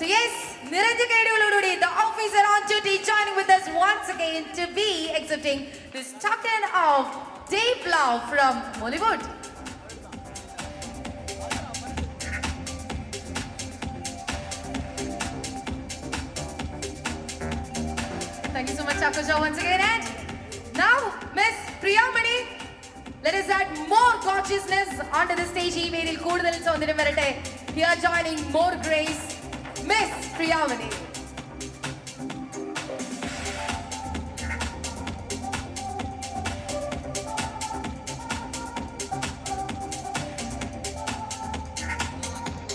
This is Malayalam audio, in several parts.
So yes, Niranjan Kedulududi, the officer on duty, joining with us once again to be accepting this token of Dave Lau from Mollywood. Thank you so much, Chakoja, once again. And now, Miss Priyamani, let us add more gorgeousness onto the stage. ഈ വേദിയിൽ കൂടുതൽ സൗന്ദര്യം വരട്ടെ Here joining more grace, Miss Priyamani.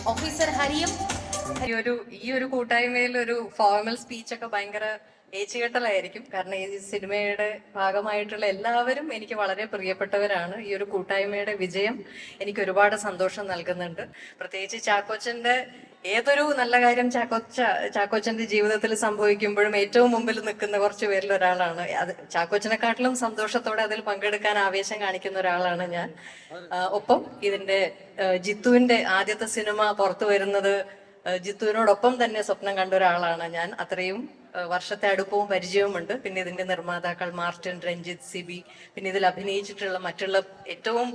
Officer Hariam ഈ ഒരു ഈ ഒരു കൂട്ടായ്മയിൽ ഒരു ഫോർമൽ സ്പീച്ച് ഒക്കെ ഭയങ്കര ഏച്ചുകെട്ടലായിരിക്കും കാരണം ഈ സിനിമയുടെ ഭാഗമായിട്ടുള്ള എല്ലാവരും എനിക്ക് വളരെ പ്രിയപ്പെട്ടവരാണ്. ഈ ഒരു കൂട്ടായ്മയുടെ വിജയം എനിക്ക് ഒരുപാട് സന്തോഷം നൽകുന്നുണ്ട്. പ്രത്യേകിച്ച് ചാക്കോച്ചന്റെ ഏതൊരു നല്ല കാര്യം ചാക്കോച്ച ചാക്കോച്ചന്റെ ജീവിതത്തിൽ സംഭവിക്കുമ്പോഴും ഏറ്റവും മുമ്പിൽ നിൽക്കുന്ന കുറച്ച് പേരിൽ ഒരാളാണ്. അത് ചാക്കോച്ചനെക്കാട്ടിലും സന്തോഷത്തോടെ അതിൽ പങ്കെടുക്കാൻ ആവേശം കാണിക്കുന്ന ഒരാളാണ് ഞാൻ. ഒപ്പം ഇതിന്റെ ജിത്തുവിന്റെ ആദ്യത്തെ സിനിമ പുറത്തു വരുന്നത് ജിത്തുവിനോടൊപ്പം തന്നെ സ്വപ്നം കണ്ട ഒരാളാണ് ഞാൻ. അത്രയും വർഷത്തെ അടുപ്പവും പരിചയവുമുണ്ട്. പിന്നെ ഇതിന്റെ നിർമ്മാതാക്കൾ മാർട്ടിൻ രഞ്ജിത്ത് സിബി. പിന്നെ ഇതിൽ അഭിനയിച്ചിട്ടുള്ള മറ്റുള്ള ഏറ്റവും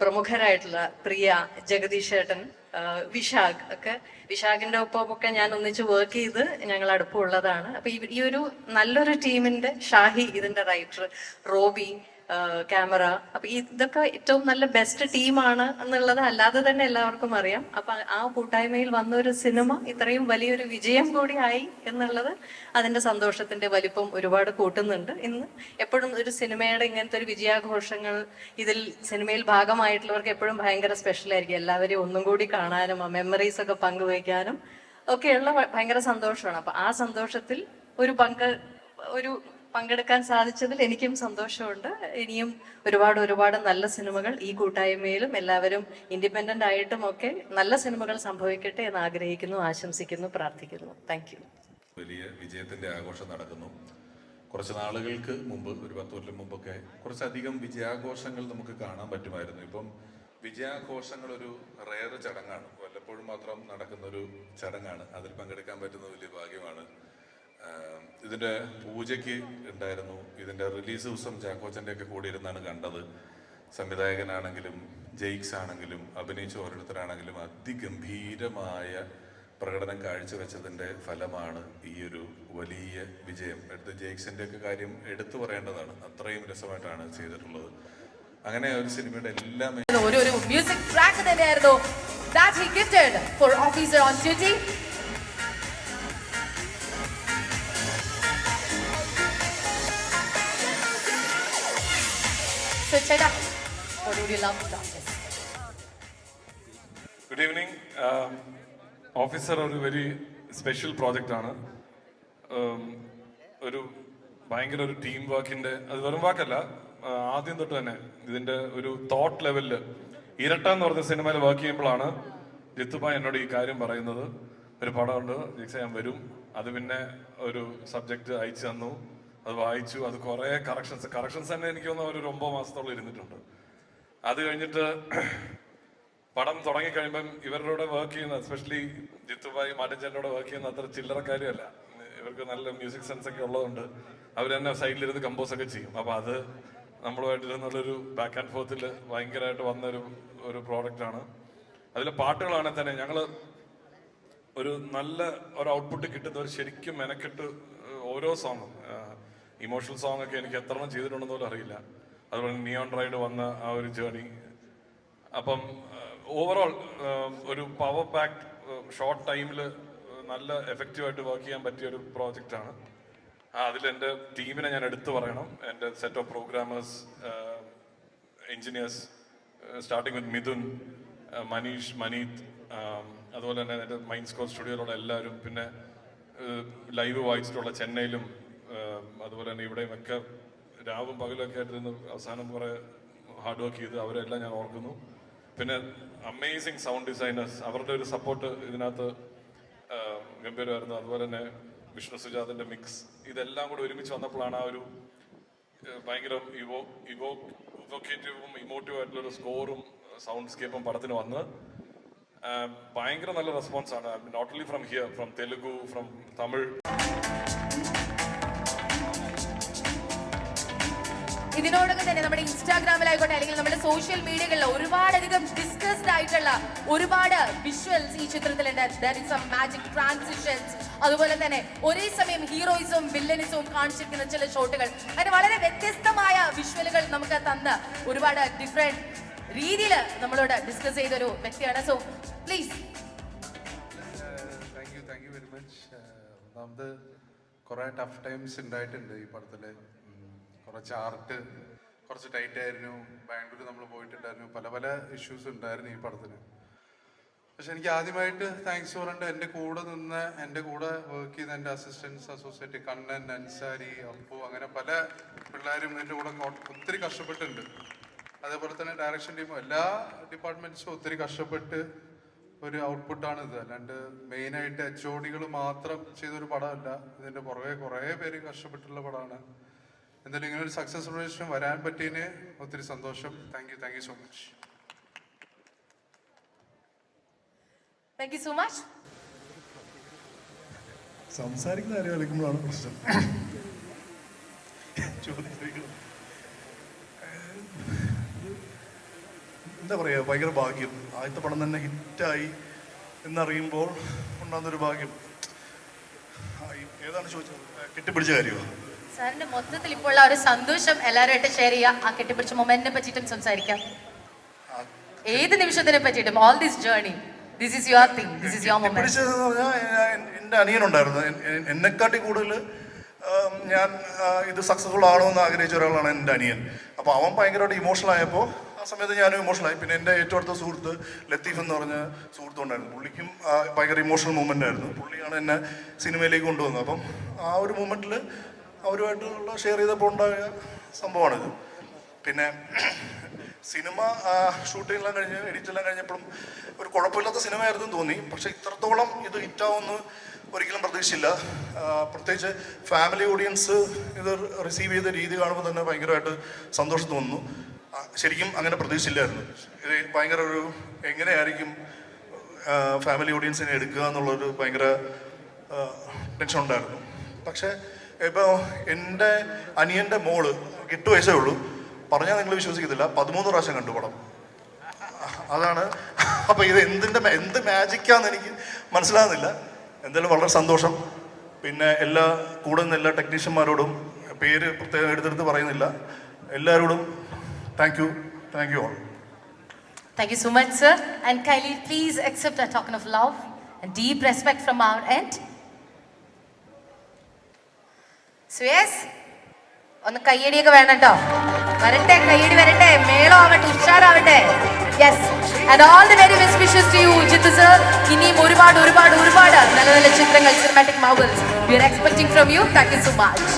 പ്രമുഖരായിട്ടുള്ള പ്രിയ ജഗദീഷ് ഏട്ടൻ വിശാഖ് ഒക്കെ. വിശാഖിന്റെ ഒപ്പമൊക്കെ ഞാൻ ഒന്നിച്ച് വർക്ക് ചെയ്ത് ഞങ്ങൾ അടുപ്പമുള്ളതാണ്. അപ്പൊ ഈ ഒരു നല്ലൊരു ടീമിന്റെ ഷാഹി ഇതിന്റെ റൈറ്റർ റോബി. ക്യാമറ. അപ്പൊ ഇതൊക്കെ ഏറ്റവും നല്ല ബെസ്റ്റ് ടീമാണ് എന്നുള്ളത് അല്ലാതെ തന്നെ എല്ലാവർക്കും അറിയാം. അപ്പൊ ആ കൂട്ടായ്മയിൽ വന്ന ഒരു സിനിമ ഇത്രയും വലിയൊരു വിജയം കൂടി ആയി എന്നുള്ളത് അതിന്റെ സന്തോഷത്തിന്റെ വലിപ്പം ഒരുപാട് കൂട്ടുന്നുണ്ട്. ഇന്ന് എപ്പോഴും ഒരു സിനിമയുടെ ഇങ്ങനത്തെ ഒരു വിജയാഘോഷങ്ങൾ ഇതിൽ സിനിമയിൽ ഭാഗമായിട്ടുള്ളവർക്ക് എപ്പോഴും ഭയങ്കര സ്പെഷ്യൽ ആയിരിക്കും. എല്ലാവരെയും ഒന്നും കൂടി കാണാനും ആ മെമ്മറീസ് ഒക്കെ പങ്കുവയ്ക്കാനും ഒക്കെയുള്ള ഭയങ്കര സന്തോഷമാണ്. അപ്പൊ ആ സന്തോഷത്തിൽ ഒരു പങ്ക് ഒരു പങ്കെടുക്കാൻ സാധിച്ചതിൽ എനിക്കും സന്തോഷമുണ്ട്. ഇനിയും ഒരുപാട് ഒരുപാട് നല്ല സിനിമകൾ ഈ കൂട്ടായ്മയിലും എല്ലാവരും ഇൻഡിപെൻഡന്റ് ആയിട്ടും ഒക്കെ നല്ല സിനിമകൾ സംഭവിക്കട്ടെ എന്ന് ആഗ്രഹിക്കുന്നു ആശംസിക്കുന്നു പ്രാർത്ഥിക്കുന്നു. താങ്ക് വലിയ വിജയത്തിന്റെ ആഘോഷം നടക്കുന്നു. കുറച്ച് നാളുകൾക്ക് മുമ്പ് ഒരു പത്ത് കൊല്ലം മുമ്പൊക്കെ കുറച്ചധികം വിജയാഘോഷങ്ങൾ നമുക്ക് കാണാൻ പറ്റുമായിരുന്നു. ഇപ്പം വിജയാഘോഷങ്ങൾ ഒരു റെയർ ചടങ്ങാണ്. വല്ലപ്പോഴും മാത്രം നടക്കുന്ന ഒരു ചടങ്ങാണ്. അതിൽ പങ്കെടുക്കാൻ പറ്റുന്ന വലിയ ഭാഗ്യമാണ്. ആഹ് ഇതിന്റെ പൂജയ്ക്ക് ഉണ്ടായിരുന്നു. ഇതിന്റെ റിലീസ് ദിവസം ചാക്കോച്ചന്റെ ഒക്കെ കൂടി ഇരുന്നാണ് കണ്ടത്. സംവിധായകനാണെങ്കിലും ജെയ്ക്സ് ആണെങ്കിലും അഭിനയിച്ച ഓരോരുത്തരാണെങ്കിലും അതിഗംഭീരമായ പ്രകടനം കാഴ്ചവെച്ചതിന്റെ ഫലമാണ് ഈ ഒരു വലിയ വിജയം. എടുത്ത് ജെയ്ക്സിന്റെ ഒക്കെ കാര്യം എടുത്തു പറയേണ്ടതാണ്. അത്രയും രസമായിട്ടാണ് ചെയ്തിട്ടുള്ളത്. അങ്ങനെ ഒരു സിനിമയുടെ എല്ലാം ഒരു മ്യൂസിക് ട്രാക്ക് തന്നെയായിരുന്നു. He gifted for officer on duty So ചേട്ടാ what would you love to talk this? Good evening officer ഒരു വെരി സ്പെഷ്യൽ പ്രോജക്റ്റാണ് ഒരു ഭയങ്കര ഒരു ടീം വർക്കിന്റെ അത് വെറും വാക്കല്ല. ആദ്യം തൊട്ട് തന്നെ ഇതിന്റെ ഒരു തോട്ട് ലെവലിൽ ഇരട്ട എന്ന് പറഞ്ഞ സിനിമയിൽ വർക്ക് ചെയ്യുമ്പോഴാണ് ജിത്തുബായ് എന്നോട് ഈ കാര്യം പറയുന്നത്. ഒരു പടമുണ്ട്. ജിക്സ ഞാൻ വരും. അത് പിന്നെ ഒരു സബ്ജക്റ്റ് അയച്ചു തന്നു. അത് വായിച്ചു അത് കുറെ കറക്ഷൻസ് കറക്ഷൻസ് തന്നെ എനിക്ക് തോന്നുന്നു ഒരു ഒമ്പത് മാസത്തോളം ഇരുന്നിട്ടുണ്ട്. അത് കഴിഞ്ഞിട്ട് പടം തുടങ്ങി കഴിയുമ്പം ഇവരുടെ വർക്ക് ചെയ്യുന്ന എസ്പെഷ്യലി ജിത്തുബായി മാറ്റഞ്ചേട്ടനോട് വർക്ക് ചെയ്യുന്ന അത്ര ചില്ലറ കാര്യമല്ല. ഇവർക്ക് നല്ല മ്യൂസിക് സെൻസ് ഒക്കെ ഉള്ളതുകൊണ്ട് അവർ തന്നെ സൈഡിലിരുന്ന് കമ്പോസ് ഒക്കെ ചെയ്യും. അപ്പൊ അത് നമ്മളുമായിട്ടിരുന്നുള്ളൊരു ബാക്ക് ആൻഡ് ഫോർത്തിൽ ഭയങ്കരമായിട്ട് വന്ന ഒരു പ്രോഡക്റ്റ് ആണ്. അതിലെ പാട്ടുകളാണെങ്കിൽ തന്നെ ഞങ്ങൾ ഒരു നല്ല ഒരു ഔട്ട്പുട്ട് കിട്ടുന്നവർ ശരിക്കും മെനക്കെട്ട് ഓരോ സോങ്ങും ഇമോഷണൽ സോങ് ഒക്കെ എനിക്ക് എത്രണ്ണം ചെയ്തിട്ടുണ്ടെന്ന് പോലും അറിയില്ല. അതുപോലെ നിയോൺ റൈഡ് വന്ന ആ ഒരു ജേർണി അപ്പം ഓവറോൾ ഒരു പവർ പാക്ക് ഷോർട്ട് ടൈമിൽ നല്ല എഫക്റ്റീവായിട്ട് വർക്ക് ചെയ്യാൻ പറ്റിയ ഒരു പ്രോജക്റ്റാണ് അതിൽ എന്റെ ടീമിനെ ഞാൻ എടുത്തു പറയണം. എന്റെ set of programmers engineers starting with Mithun Manish Maneeth അതുപോലെ തന്നെ എന്റെ മൈൻഡ് സ്കോർ സ്റ്റുഡിയോയിലുള്ള എല്ലാവരും പിന്നെ ലൈവ് വായിച്ചിട്ടുള്ള ചെന്നൈയിലും അതുപോലെ തന്നെ ഇവിടെയും ഒക്കെ രാവും പകലൊക്കെ ആയിട്ടിരുന്ന് അവസാനം കുറെ ഹാർഡ് വർക്ക് ചെയ്ത് അവരെല്ലാം ഞാൻ ഓർക്കുന്നു. പിന്നെ അമേസിങ് സൗണ്ട് ഡിസൈനേഴ്സ് അവരുടെ ഒരു സപ്പോർട്ട് ഇതിനകത്ത് ഗംഭീരമായിരുന്നു. അതുപോലെ തന്നെ വിഷ്ണു സുജാതിന്റെ മിക്സ് ഇതെല്ലാം കൂടെ ഒരുമിച്ച് വന്നപ്പോഴാണ് ആ ഒരു ഭയങ്കര ഇവോ ഇവോ ഇവോക്കേറ്റീവും ഇമോട്ടീവ് ആയിട്ടുള്ള ഒരു സ്കോറും സൗണ്ട് സ്കേപ്പും പടത്തിന് വന്ന് ഭയങ്കര നല്ല റെസ്പോൺസ് ആണ്. Not only from here from Telugu from Tamil ഇതിനോടൊപ്പം തന്നെ നമ്മുടെ ഇൻസ്റ്റാഗ്രാമിലായിക്കോട്ടെ അല്ലെങ്കിൽ നമ്മുടെ സോഷ്യൽ മീഡിയകളിൽ ഒരുപാടധികം ഡിസ്കസ്ഡ് ആയിട്ടുള്ള ഒരുപാട് വിഷ്വൽസ് ഈ ചിത്രത്തിലുണ്ട്. മാജിക് ട്രാൻസിഷൻസ് അതുപോലെ തന്നെ ഒരേ സമയം ഹീറോയിസവും വില്ലനിസവും കാണിച്ചിരിക്കുന്ന ചില ഷോട്ടുകൾ അങ്ങനെ വളരെ വ്യത്യസ്തമായ വിഷ്വലുകൾ നമുക്ക് തന്ന് ഒരുപാട് ഡിഫറെന്റ് രീതിയിൽ നമ്മളോട് ഡിസ്കസ് ചെയ്തൊരു വ്യക്തിയാണ്. സോ പ്ലീസ് താങ്ക് ഒന്നാമത് കുറേ ടഫ് ടൈംസ് ഉണ്ടായിട്ടുണ്ട് ഈ പടത്തിൽ കുറച്ച് ആർട്ട് കുറച്ച് ടൈറ്റ് ആയിരുന്നു. ബാംഗ്ലൂർ നമ്മൾ പോയിട്ടുണ്ടായിരുന്നു. പല പല ഇഷ്യൂസ് ഉണ്ടായിരുന്നു ഈ പടത്തിന്. പക്ഷെ എനിക്ക് ആദ്യമായിട്ട് താങ്ക്സ് പറയേണ്ടത് എന്റെ കൂടെ നിന്ന് എന്റെ കൂടെ വർക്ക് ചെയ്ത എന്റെ അസിസ്റ്റൻസ് അസോസിയേറ്റ് കണ്ണൻ അൻസാരി അപ്പു അങ്ങനെ പല പിള്ളേരും എന്റെ കൂടെ ഒത്തിരി കഷ്ടപ്പെട്ടിട്ടുണ്ട്. അതേപോലെ തന്നെ ഡയറക്ഷൻ ടീമും എല്ലാ ഡിപ്പാർട്ട്മെന്റ്സും ഒത്തിരി കഷ്ടപ്പെട്ട് ഒരു ഔട്ട്പുട്ടാണ് ഇത്. അല്ലാണ്ട് മെയിനായിട്ട് എച്ച് ഒ ഡികൾ മാത്രം ചെയ്തൊരു പടമല്ല. ഇതിന്റെ പുറകെ കുറേ പേര് കഷ്ടപ്പെട്ടുള്ള പടമാണ്. എന്തായാലും ഇങ്ങനെ ഒരു സക്സസ് പ്രൊഡക്ഷൻ വരാൻ പറ്റിയതിന് ഒത്തിരി സന്തോഷം. Thank you thank you so much thank you so much സംസാരിക്കുന്ന കാര്യം കളിക്കുമ്പോഴാണ് പ്രശ്നം. എന്താ പറയുക ഭയങ്കര ഭാഗ്യം. ആദ്യത്തെ പടം തന്നെ ഹിറ്റായി എന്നറിയുമ്പോൾ ഉണ്ടാകുന്നൊരു ഭാഗ്യം. ഏതാണ് ചോദിച്ചത്? കെട്ടിപ്പിടിച്ച കാര്യമോ സാറിന്റെ മൊത്തത്തിൽ ഇപ്പോൾ ഉള്ള ഒരു സന്തോഷം എല്ലാവരുമായിട്ട് ഷെയർ ചെയ്യുക. ആ കെട്ടിപ്പിടിച്ച മൊമെന്റിനെ പറ്റിയിട്ടും സംസാരിക്കാം. ഏത് നിമിഷത്തിനെ പറ്റിയിട്ടും? All this journey this is your thing this is your moment എന്റെ അനിയനുണ്ടായിരുന്നു. എന്നെക്കാട്ടി കൂടുതൽ ഞാൻ ഇത് സക്സസ്ഫുൾ ആണോന്ന് ആഗ്രഹിച്ച ഒരാളാണ് എന്റെ അനിയൻ. അപ്പോൾ അവൻ ഭയങ്കരമായിട്ട് ഇമോഷണൽ ആയപ്പോൾ ആ സമയത്ത് ഞാനും ഇമോഷണൽ ആയി. പിന്നെ എന്റെ ഏറ്റവും അടുത്ത സുഹൃത്ത് ലത്തീഫ് എന്ന് പറഞ്ഞ സുഹൃത്തും ഉണ്ടായിരുന്നു. പുള്ളിക്കും ഭയങ്കര ഇമോഷണൽ മൂമെന്റ് ആയിരുന്നു. പുള്ളിയാണ് എന്നെ സിനിമയിലേക്ക് കൊണ്ടുവന്നത്. അപ്പം ആ ഒരു മൂമെന്റിൽ അവരുമായിട്ടുള്ള ഷെയർ ചെയ്തപ്പോൾ ഉണ്ടായ സംഭവമാണിത്. പിന്നെ സിനിമ ഷൂട്ടിങ്ങെല്ലാം കഴിഞ്ഞ് എഡിറ്റ് എല്ലാം കഴിഞ്ഞപ്പോഴും ഒരു കുഴപ്പമില്ലാത്ത സിനിമയായിരുന്നു തോന്നി. പക്ഷെ ഇത്രത്തോളം ഇത് ഹിറ്റാവുമെന്ന് ഒരിക്കലും പ്രതീക്ഷിച്ചില്ല. പ്രത്യേകിച്ച് ഫാമിലി ഓഡിയൻസ് ഇത് റിസീവ് ചെയ്ത രീതി കാണുമ്പോൾ തന്നെ ഭയങ്കരമായിട്ട് സന്തോഷം തോന്നുന്നു. ശരിക്കും അങ്ങനെ പ്രതീക്ഷിച്ചില്ലായിരുന്നു. ഇത് ഭയങ്കര ഒരു എങ്ങനെയായിരിക്കും ഫാമിലി ഓഡിയൻസിനെ എടുക്കുക എന്നുള്ളൊരു ഭയങ്കര ടെൻഷൻ ഉണ്ടായിരുന്നു. പക്ഷേ ഇപ്പോൾ എന്റെ അനിയന്റെ മോൾ എട്ട് വയസ്സേ ഉള്ളൂ. പറഞ്ഞാൽ നിങ്ങൾ വിശ്വസിക്കത്തില്ല. പതിമൂന്ന് പ്രാവശ്യം കണ്ടു പടം. അതാണ്. അപ്പോൾ ഇത് എന്തിന്റെ എന്ത് മാജിക്കാന്ന് എനിക്ക് മനസ്സിലാകുന്നില്ല എന്തായാലും വളരെ സന്തോഷം. പിന്നെ എല്ലാ കൂടെ നിന്ന് എല്ലാ ടെക്നീഷ്യന്മാരോടും പേര് പ്രത്യേകം എടുത്തെടുത്ത് പറയുന്നില്ല. എല്ലാവരോടും thank you thank you all Thank you so much, sir. And kindly please accept a token of love and deep respect from our end. Yes, ഒന്ന് കയ്യടിയൊക്കെ വേണം കേട്ടോ വരട്ടെ കയ്യടി വരട്ടെ. മേളം ആവട്ടെ ഉഷാറാവട്ടെ. Yes and all the very best wishes to you Jeethu sir ഇനിയും ഒരുപാട് ഒരുപാട് ഒരുപാട് നല്ല നല്ല ചിത്രങ്ങൾ cinematic marvels we are expecting from you thank you so much